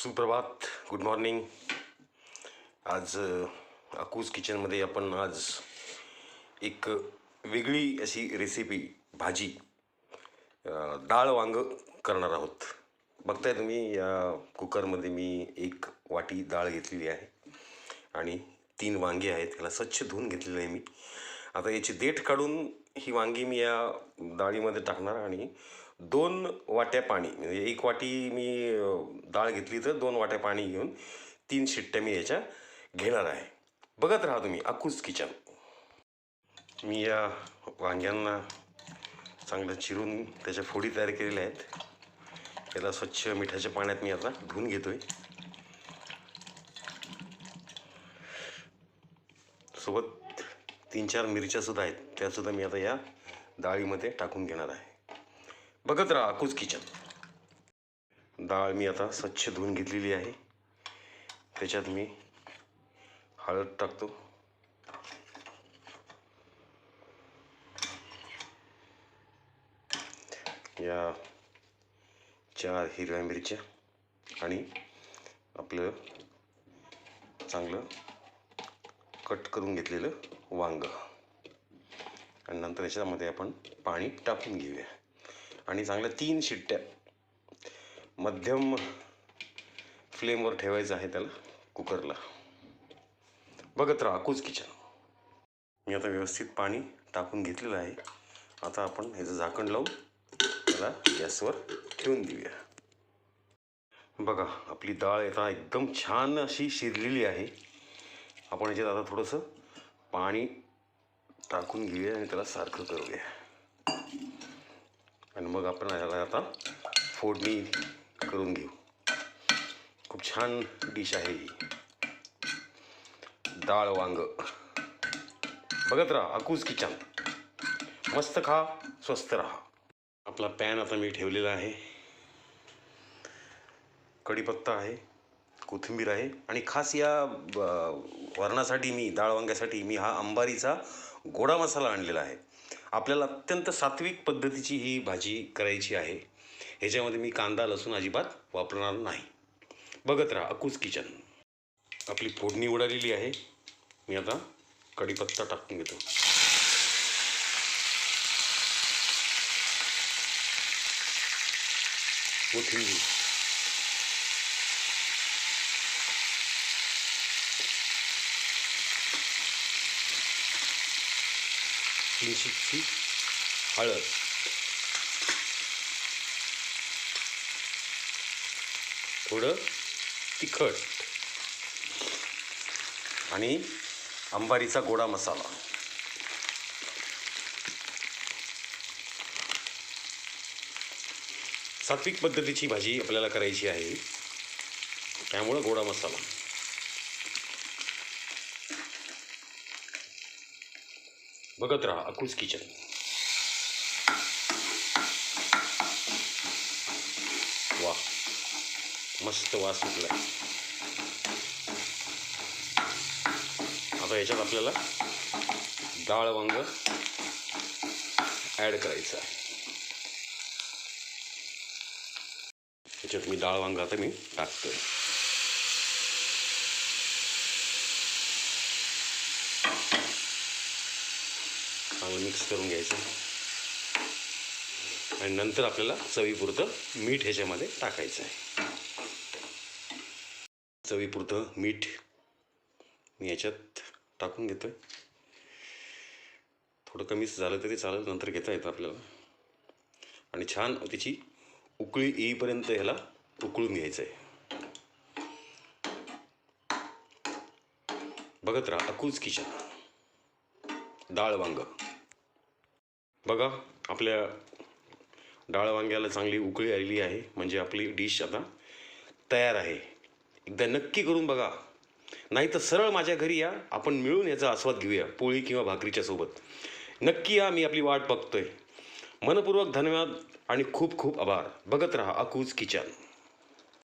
सुप्रभात. Good morning आज अकूज किचनमध्ये आपण आज एक वेगळी अशी रेसिपी भाजी डाळ वांग करणार आहोत. बघताय तुम्ही या कुकरमध्ये मी एक वाटी डाळ घेतलेली आहे आणि तीन वांगे आहेत. त्याला स्वच्छ धुवून घेतलेलं आहे मी. आता याची देठ काढून ही वांगी मी या डाळीमध्ये टाकणार आणि दोन वाट्या पाणी म्हणजे एक वाटी मी डाळ घेतली तर दोन वाट्या पाणी घेऊन तीन शिट्ट्या मी याच्या घेणार आहे. बघत राहा तुम्ही अकूज किचन. मी या वांग्यांना चांगलं चिरून त्याच्या फोडी तयार केलेल्या आहेत. याला स्वच्छ मिठाच्या पाण्यात मी आता धुवून घेतोय. सोबत तीन चार मिरच्यासुद्धा आहेत. त्यासुद्धा मी आता या डाळीमध्ये टाकून घेणार आहे. बघत राहा कुच किचन. डाळ मी आता स्वच्छ धुवून घेतलेली आहे. त्याच्यात मी हळद टाकतो. या चार हिरव्या मिरच्या आणि आपलं चांगलं कट करून घेतलेलं वांग. आणि नंतर याच्यामध्ये आपण पाणी टाकून घेऊया. आणि चांगल्या तीन शिट्ट्या मध्यम फ्लेमवर ठेवायचं आहे त्याला कुकरला. बघत राहा अकूज किचन. मी आता व्यवस्थित पाणी टाकून घेतलेलं आहे. आता आपण ह्याचं झाकण लावून त्याला गॅसवर ठेवून देऊया. बघा आपली डाळ आता एकदम छान अशी शिरलेली आहे. आपण याच्यात आता थोडंसं पाणी टाकून घेऊया आणि त्याला सारखं करूया. आणि मग आपण याला आता फोडणी करून घेऊ. खूप छान डिश आहे ही. डाळ वांग. बघत राहा अकूज किचन. मस्त खा स्वस्त राहा. आपला पॅन आता मी ठेवलेला आहे. कढीपत्ता आहे. कोथिंबीर आहे. आणि खास या वरणासाठी मी डाळ वांग्यासाठी मी हा अंबारीचा गोडा मसाला आणलेला आहे. आपल्याला अत्यंत सात्विक पद्धतीची ही भाजी करायची आहे. ह्याच्यामध्ये मी कांदा लसूण अजिबात वापरणार नाही. बघत राहा अकूज किचन. आपली फोडणी उडालेली आहे. मी आता कढीपत्ता टाकून घेतो. कोथिंबीर. किंचितशी हळद. थोडं तिखट. आणि अंबारीचा गोडा मसाला. सात्विक पद्धतीची भाजी आपल्याला करायची आहे. त्यामुळं गोडा मसाला. बघत राहा अकुज किचन. वा मस्त वास सुटलाय. आता याच्यात आपल्याला डाळ वांग ॲड करायचं आहे. याच्यात मी डाळ वांग आता मी टाकतोय. चांगलं मिक्स करून घ्यायचं. आणि नंतर आपल्याला चवीपुरतं मीठ ह्याच्यामध्ये टाकायचं आहे. चवीपुरतं मीठ मी याच्यात टाकून घेतो आहे थोडं कमीच झालं तरी चालेल नंतर घेता येतं आपल्याला. आणि छान त्याची उकळी येईपर्यंत ह्याला उकळून घ्यायचं आहे. बघत राहा अकूज किचन. डाळ वांग. बघा आपल्या डाळ वांग्याला चांगली उकळी आलेली आहे. म्हणजे आपली डिश आता तयार आहे. एकदा नक्की करून बघा. नाही तर सरळ माझ्या घरी या. आपण मिळून याचा आस्वाद घेऊया. पोळी किंवा भाकरीच्या सोबत. नक्की या. मी आपली वाट बघतोय. मनपूर्वक धन्यवाद आणि खूप खूप आभार. बघत राहा अकूज किचन.